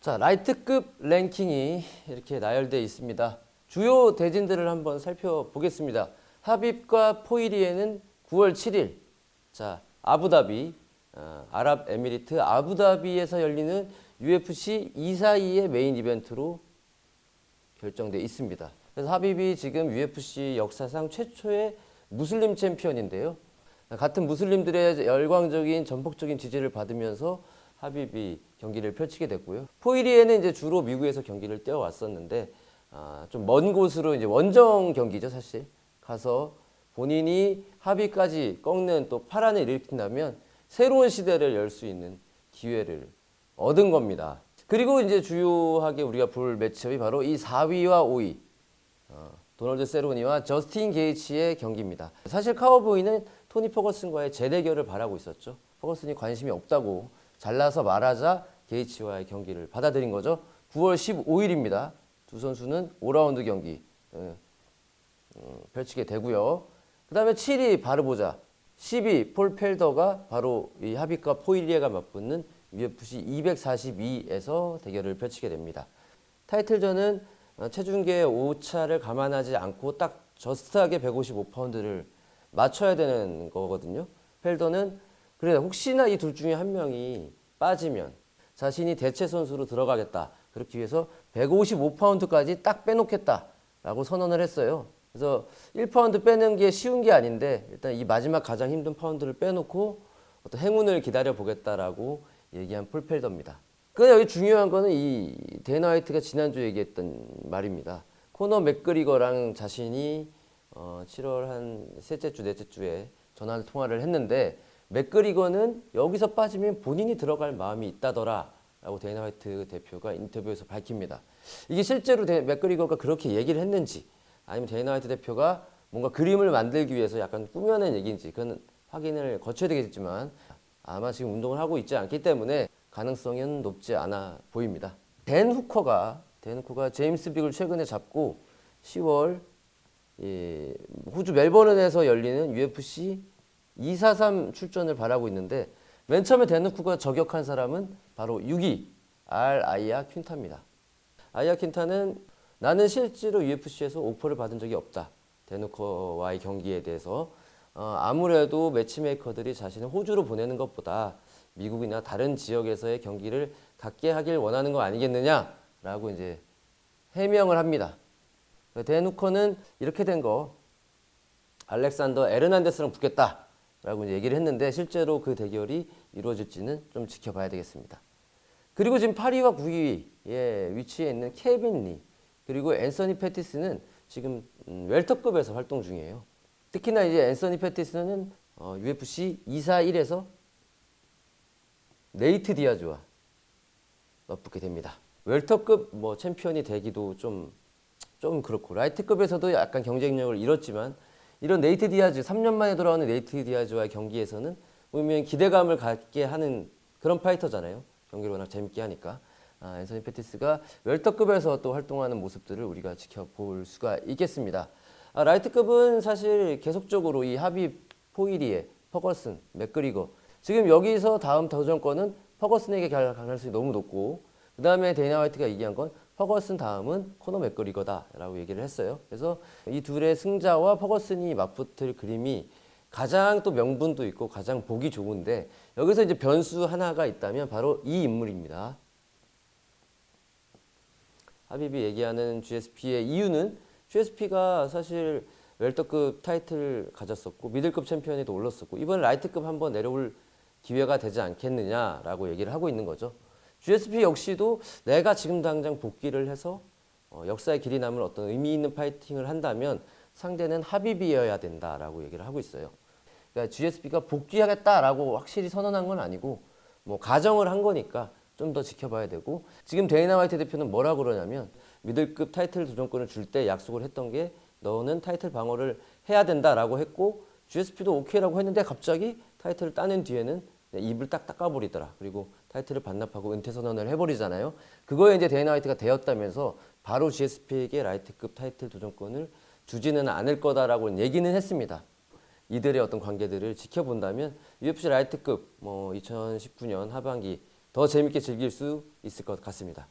자, 라이트급 랭킹이 이렇게 나열되어 있습니다. 주요 대진들을 한번 살펴보겠습니다. 하빕과 포이리에는 9월 7일, 자, 아부다비, 어, 아랍에미리트 아부다비에서 열리는 UFC 242의 메인 이벤트로 결정돼 있습니다. 그래서 하빕이 지금 UFC 역사상 최초의 무슬림 챔피언인데요. 같은 무슬림들의 열광적인 전폭적인 지지를 받으면서 하빕이 경기를 펼치게 됐고요. 포이리에는 이제 주로 미국에서 경기를 뛰어왔었는데 아, 좀 먼 곳으로 이제 원정 경기죠 사실 가서 본인이 하비까지 꺾는 또 파란을 일으킨다면 새로운 시대를 열 수 있는 기회를 얻은 겁니다. 그리고 이제 주요하게 우리가 볼 매치업이 바로 이 4위와 5위 어, 도널드 세로니와 저스틴 게이츠의 경기입니다. 사실 카우보이는 토니 퍼거슨과의 재대결을 바라고 있었죠. 퍼거슨이 관심이 없다고 잘라서 말하자 게이츠와의 경기를 받아들인 거죠. 9월 15일입니다. 두 선수는 5라운드 경기 어, 음, 펼치게 되고요. 그 다음에 7위 바르보자, 10위 폴 펠더가 바로 이 하비과 포일리에가 맞붙는 UFC 242에서 대결을 펼치게 됩니다. 타이틀전은 어, 체중계 오차를 감안하지 않고 딱 저스트하게 155파운드를 맞춰야 되는 거거든요. 펠더는 그래 혹시나 이 둘 중에 한 명이 빠지면 자신이 대체 선수로 들어가겠다. 그렇기 위해서 155파운드까지 딱 빼놓겠다라고 선언을 했어요. 그래서 1파운드 빼는 게 쉬운 게 아닌데 일단 이 마지막 가장 힘든 파운드를 빼놓고 어떤 행운을 기다려 보겠다라고 얘기한 폴펠더입니다. 근데 여기 중요한 거는 이 데나 화이트가 지난주에 얘기했던 말입니다. 코너 맥그리거랑 자신이 어 7월 한 셋째 주, 넷째 주에 전화 통화를 했는데 맥그리거는 여기서 빠지면 본인이 들어갈 마음이 있다더라 라고 데나 화이트 대표가 인터뷰에서 밝힙니다. 이게 실제로 데- 맥그리거가 그렇게 얘기를 했는지 아니면 데나 화이트 대표가 뭔가 그림을 만들기 위해서 약간 꾸며낸 얘기인지 그건 확인을 거쳐야 되겠지만 아마 지금 운동을 하고 있지 않기 때문에 가능성은 높지 않아 보입니다. 댄 후커가 댄 후커가 제임스 빅을 최근에 잡고 10월 이 호주 멜버른에서 열리는 UFC 243 출전을 바라고 있는데 맨 처음에 댄 후커가 저격한 사람은 바로 6위 알 아이아 퀸타입니다. 아이아 퀸타는 나는 실제로 UFC에서 오퍼를 받은 적이 없다. 데누커와의 경기에 대해서 어, 아무래도 매치메이커들이 자신을 호주로 보내는 것보다 미국이나 다른 지역에서의 경기를 갖게 하길 원하는 거 아니겠느냐라고 이제 해명을 합니다. 데누커는 이렇게 된 거 알렉산더 에르난데스랑 붙겠다 라고 얘기를 했는데 실제로 그 대결이 이루어질지는 좀 지켜봐야 되겠습니다. 그리고 지금 8위와 9위에 위치해 있는 케빈 리 그리고 앤서니 패티스는 지금 음, 웰터급에서 활동 중이에요. 특히나 이제 앤서니 패티스는 어, UFC 241에서 네이트 디아즈와 맞붙게 됩니다. 웰터급 뭐 챔피언이 되기도 좀, 좀 그렇고 라이트급에서도 약간 경쟁력을 잃었지만 이런 네이트 디아즈 3년 만에 돌아오는 네이트 디아즈와의 경기에서는 보면 기대감을 갖게 하는 그런 파이터잖아요. 경기를 워낙 재밌게 하니까. 아, 앤서니 패티스가 웰터급에서 또 활동하는 모습들을 우리가 지켜볼 수가 있겠습니다. 아, 라이트급은 사실 계속적으로 이 하비 포이리에 퍼거슨, 맥그리거 지금 여기서 다음 도전권은 퍼거슨에게 갈 가능성이 너무 높고 그 다음에 데이나 화이트가 얘기한 건 퍼거슨 다음은 코너 맥그리거다라고 얘기를 했어요. 그래서 이 둘의 승자와 퍼거슨이 맞붙을 그림이 가장 또 명분도 있고 가장 보기 좋은데 여기서 이제 변수 하나가 있다면 바로 이 인물입니다. 하비비 얘기하는 GSP의 이유는 GSP가 사실 웰터급 타이틀 가졌었고 미들급 챔피언에도 올랐었고 이번 라이트급 한번 내려올 기회가 되지 않겠느냐라고 얘기를 하고 있는 거죠. GSP 역시도 내가 지금 당장 복귀를 해서 어, 역사의 길이 남을 어떤 의미 있는 파이팅을 한다면 상대는 하비비여야 된다라고 얘기를 하고 있어요. 그러니까 GSP가 복귀하겠다라고 확실히 선언한 건 아니고 뭐 가정을 한 거니까 좀 더 지켜봐야 되고 지금 데이나 화이트 대표는 뭐라고 그러냐면 미들급 타이틀 도전권을 줄 때 약속을 했던 게 너는 타이틀 방어를 해야 된다라고 했고 GSP도 오케이라고 했는데 갑자기 타이틀을 따낸 뒤에는 입을 딱 닦아버리더라. 그리고 타이틀을 반납하고 은퇴 선언을 해버리잖아요. 그거에 이제 데이나 화이트가 되었다면서 바로 GSP에게 라이트급 타이틀 도전권을 주지는 않을 거다라고 얘기는 했습니다. 이들의 어떤 관계들을 지켜본다면 UFC 라이트급 뭐 2019년 하반기 더 재밌게 즐길 수 있을 것 같습니다.